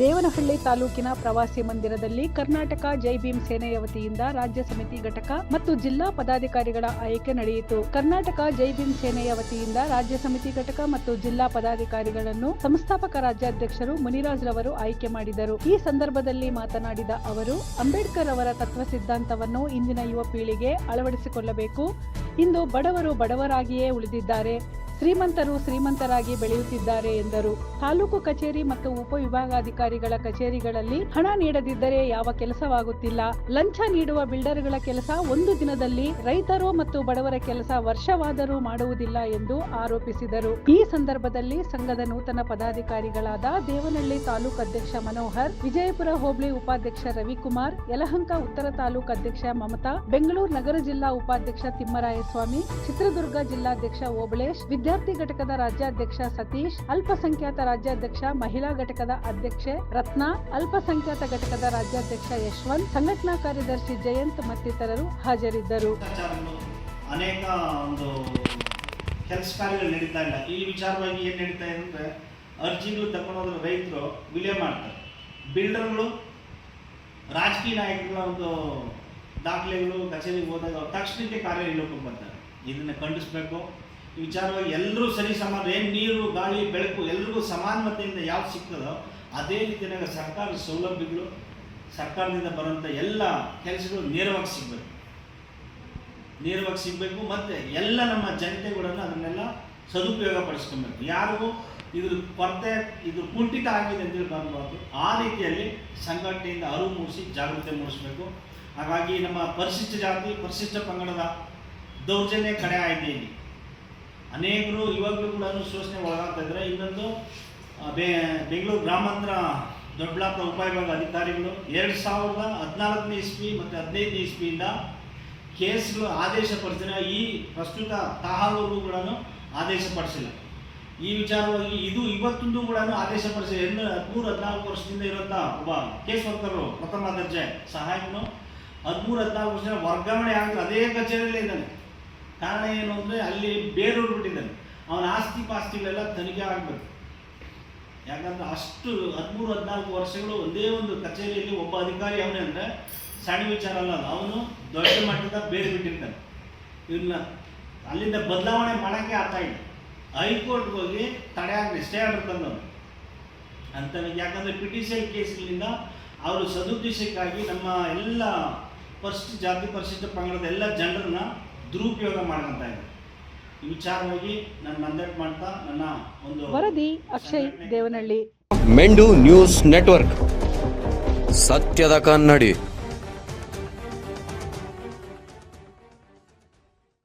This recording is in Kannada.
ದೇವನಹಳ್ಳಿ ತಾಲೂಕಿನ ಪ್ರವಾಸಿ ಮಂದಿರದಲ್ಲಿ ಕರ್ನಾಟಕ ಜೈ ಭೀಮ್ ಸೇನೆಯ ವತಿಯಿಂದ ರಾಜ್ಯ ಸಮಿತಿ ಘಟಕ ಮತ್ತು ಜಿಲ್ಲಾ ಪದಾಧಿಕಾರಿಗಳ ಆಯ್ಕೆ ನಡೆಯಿತು. ಕರ್ನಾಟಕ ಜೈ ಭೀಮ್ ಸೇನೆಯ ವತಿಯಿಂದ ರಾಜ್ಯ ಸಮಿತಿ ಘಟಕ ಮತ್ತು ಜಿಲ್ಲಾ ಪದಾಧಿಕಾರಿಗಳನ್ನು ಸಂಸ್ಥಾಪಕ ರಾಜ್ಯಾಧ್ಯಕ್ಷರು ಮುನಿರಾಜ್ ರವರು ಆಯ್ಕೆ ಮಾಡಿದರು. ಈ ಸಂದರ್ಭದಲ್ಲಿ ಮಾತನಾಡಿದ ಅವರು, ಅಂಬೇಡ್ಕರ್ ಅವರ ತತ್ವ ಸಿದ್ಧಾಂತವನ್ನು ಇಂದಿನ ಯುವ ಪೀಳಿಗೆ ಅಳವಡಿಸಿಕೊಳ್ಳಬೇಕು. ಇಂದು ಬಡವರು ಬಡವರಾಗಿಯೇ ಉಳಿದಿದ್ದಾರೆ. ಶ್ರೀಮಂತರು ಶ್ರೀಮಂತರಾಗಿ ಬೆಳೆಯುತ್ತಿದ್ದಾರೆ ಎಂದರು. ತಾಲೂಕು ಕಚೇರಿ ಮತ್ತು ಉಪವಿಭಾಗಾಧಿಕಾರಿಗಳ ಕಚೇರಿಗಳಲ್ಲಿ ಹಣ ನೀಡದಿದ್ದರೆ ಯಾವ ಕೆಲಸವಾಗುತ್ತಿಲ್ಲ. ಲಂಚ ನೀಡುವ ಬಿಲ್ಡರ್ಗಳ ಕೆಲಸ ಒಂದು ದಿನದಲ್ಲಿ, ರೈತರು ಮತ್ತು ಬಡವರ ಕೆಲಸ ವರ್ಷವಾದರೂ ಮಾಡುವುದಿಲ್ಲ ಎಂದು ಆರೋಪಿಸಿದರು. ಈ ಸಂದರ್ಭದಲ್ಲಿ ಸಂಘದ ನೂತನ ಪದಾಧಿಕಾರಿಗಳಾದ ದೇವನಹಳ್ಳಿ ತಾಲೂಕು ಅಧ್ಯಕ್ಷ ಮನೋಹರ್, ವಿಜಯಪುರ ಹೋಬಳಿ ಉಪಾಧ್ಯಕ್ಷ ರವಿಕುಮಾರ್, ಯಲಹಂಕ ಉತ್ತರ ತಾಲೂಕು ಅಧ್ಯಕ್ಷ ಮಮತಾ, ಬೆಂಗಳೂರು ನಗರ ಜಿಲ್ಲಾ ಉಪಾಧ್ಯಕ್ಷ ತಿಮ್ಮರಾಯಸ್ವಾಮಿ, ಚಿತ್ರದುರ್ಗ ಜಿಲ್ಲಾಧ್ಯಕ್ಷ ಓಬಳೇಶ್ ವಿದ್ಯಾರ್ಥಿ ಘಟಕದ ರಾಜ್ಯಾಧ್ಯಕ್ಷ ಸತೀಶ್, ಅಲ್ಪಸಂಖ್ಯಾತ ರಾಜ್ಯಾಧ್ಯಕ್ಷ ಮಹಿಳಾ ಘಟಕದ ಅಧ್ಯಕ್ಷೆ ರತ್ನ, ಅಲ್ಪಸಂಖ್ಯಾತ ಘಟಕದ ರಾಜ್ಯಾಧ್ಯಕ್ಷ ಯಶವಂತ್, ಸಂಘಟನಾ ಕಾರ್ಯದರ್ಶಿ ಜಯಂತ್ ಮತ್ತಿತರರು ಹಾಜರಿದ್ದರು. ಅನೇಕ ಒಂದು ಕೆಲಸ ಕಾರ್ಯಗಳು ನಡೀತಾ ಇಲ್ಲ. ಈ ವಿಚಾರವಾಗಿ ಏನು ನಡೀತಾ ಇದೆ ಅಂದರೆ ಅರ್ಜಿಗಳು ತಗೊಂಡೋದ್ರ ರೈತರು ವಿಲೇ ಮಾಡ್ತಾರೆ. ಬಿಲ್ಡರ್ಗಳು, ರಾಜಕೀಯ ನಾಯಕರುಗಳ ಒಂದು ದಾಖಲೆಗಳು, ಕಚೇರಿಗೆ ಹೋದಾಗ ತಕ್ಷಣಕ್ಕೆ ಕಾರ್ಯನಿರ್ವಹಿಸ್ಕೊಂಡು ಬರ್ತಾರೆ ಇದನ್ನು ಖಂಡಿಸ್ಬೇಕು. ವಿಚಾರವಾಗಿ ಎಲ್ಲರೂ ಸರಿ ಸಮಾನ, ಏನು ನೀರು, ಗಾಳಿ, ಬೆಳಕು ಎಲ್ರಿಗೂ ಸಮಾನತೆಯಿಂದ ಯಾವ್ದು ಸಿಗ್ತದೋ ಅದೇ ರೀತಿಯಾಗ ಸರ್ಕಾರದ ಸೌಲಭ್ಯಗಳು, ಸರ್ಕಾರದಿಂದ ಬರುವಂಥ ಎಲ್ಲ ಕೆಲಸಗಳು ನೇರವಾಗಿ ಸಿಗಬೇಕು. ನೇರವಾಗಿ ಸಿಗಬೇಕು ಮತ್ತು ಎಲ್ಲ ನಮ್ಮ ಜನತೆಗಳನ್ನು ಅದನ್ನೆಲ್ಲ ಸದುಪಯೋಗ ಪಡಿಸ್ಕೊಬೇಕು ಯಾರಿಗೂ ಇದ್ರ ಕೊರತೆ, ಇದು ಕುಂಠಿತ ಆಗಿದೆ ಅಂತ ಹೇಳಿ ಬರಬಾರ್ದು ಆ ರೀತಿಯಲ್ಲಿ ಸಂಘಟನೆಯಿಂದ ಅರಿವು ಮೂಡಿಸಿ ಜಾಗೃತಿ ಮೂಡಿಸಬೇಕು. ಹಾಗಾಗಿ ನಮ್ಮ ಪರಿಶಿಷ್ಟ ಜಾತಿ, ಪರಿಶಿಷ್ಟ ಪಂಗಡದ ದೌರ್ಜನ್ಯ ಕಡೆ ಆಗಿದೆ ಇಲ್ಲಿ. ಅನೇಕರು ಇವಾಗಲೂ ಕೂಡ ಶೋಷಣೆ ಒಳಗಾಗ್ತಾ ಇದ್ದಾರೆ. ಇನ್ನೊಂದು ಬೆಂಗಳೂರು ಗ್ರಾಮಾಂತರ ದೊಡ್ಡಬಳ್ಳಾಪುರ ಉಪವಿಭಾಗ ಅಧಿಕಾರಿಗಳು ಎರಡು ಸಾವಿರದ ಹದಿನಾಲ್ಕನೇ ಇಸ್ವಿ ಮತ್ತು ಹದಿನೈದನೇ ಇಸ್ವಿಯಿಂದ ಕೇಸ್ಗಳು ಆದೇಶ ಪಡಿಸಿದ ಈ ಪ್ರಸ್ತುತ ತಹಾಲೂರುಗಳನ್ನು ಆದೇಶ ಪಡಿಸಿಲ್ಲ. ಈ ವಿಚಾರವಾಗಿ ಇದು ಇವತ್ತೊಂದು ಕೂಡ ಆದೇಶ ಪಡಿಸಿದೆ ಎಂದು ಹದಿಮೂರು, ಹದಿನಾಲ್ಕು ವರ್ಷದಿಂದ ಇರುವಂಥ ಒಬ್ಬ ಕೇಸ್ ವರ್ಕರು, ಪ್ರಥಮ ದರ್ಜೆ ಸಹಾಯಕನು, ಹದಿಮೂರು, ಹದಿನಾಲ್ಕು ವರ್ಷ ವರ್ಗಾವಣೆ ಆಗಿ ಅದೇ ಕಚೇರಿಯಲ್ಲೇ ಇದ್ದಾನೆ. ಕಾರಣ ಏನು ಅಂದರೆ ಅಲ್ಲಿ ಬೇರೂರು ಬಿಟ್ಟಿದ್ದಾನೆ. ಅವನ ಆಸ್ತಿ ಪಾಸ್ತಿಗಳೆಲ್ಲ ತನಿಖೆ ಆಗಬೇಕು. ಯಾಕಂದ್ರೆ ಅಷ್ಟು ಹದಿಮೂರು, ಹದಿನಾಲ್ಕು ವರ್ಷಗಳು ಒಂದೇ ಒಂದು ಕಚೇರಿಯಲ್ಲಿ ಒಬ್ಬ ಅಧಿಕಾರಿ ಅವನೇ ಅಂದರೆ ಸಣ್ಣ ವಿಚಾರ ಅಲ್ಲ ಅವನು ದೊಡ್ಡ ಮಟ್ಟದ ಬೇರೆ ಬಿಟ್ಟಿರ್ತಾನೆ. ಇವನ್ನ ಅಲ್ಲಿಂದ ಬದಲಾವಣೆ ಮಾಡೋಕ್ಕೆ ಆಗ್ತಾ ಇಲ್ಲ. ಹೈಕೋರ್ಟ್ಗೆ ಹೋಗಿ ತಡೆ ಆಗಲಿ, ಸ್ಟೇ ಆರ್ಡರ್ ತಂದವನು. ಅಂತ ಯಾಕಂದರೆ ಪಿಟಿಷನ್ ಕೇಸ್ಗಳಿಂದ ಅವರು ಸದುದ್ದೇಶಕ್ಕಾಗಿ ನಮ್ಮ ಎಲ್ಲ ಪರಿಶಿಷ್ಟ ಜಾತಿ ಪರಿಶಿಷ್ಟ ಪಂಗಡದ ಎಲ್ಲ ಜನರನ್ನ ದುರುಪಯೋಗ ಮಾಡ್ಕೊಂತ ಇದ್ದಾರೆ ಈ ವಿಚಾರವಾಗಿ ನಾನು ಮಂದಟ್ ಮಾಡ್ತಾ ನನ್ನ ಒಂದು ವರದಿ Akshay Devanahalli. Mendu news network. ಸತ್ಯದ ಕನ್ನಡಿ.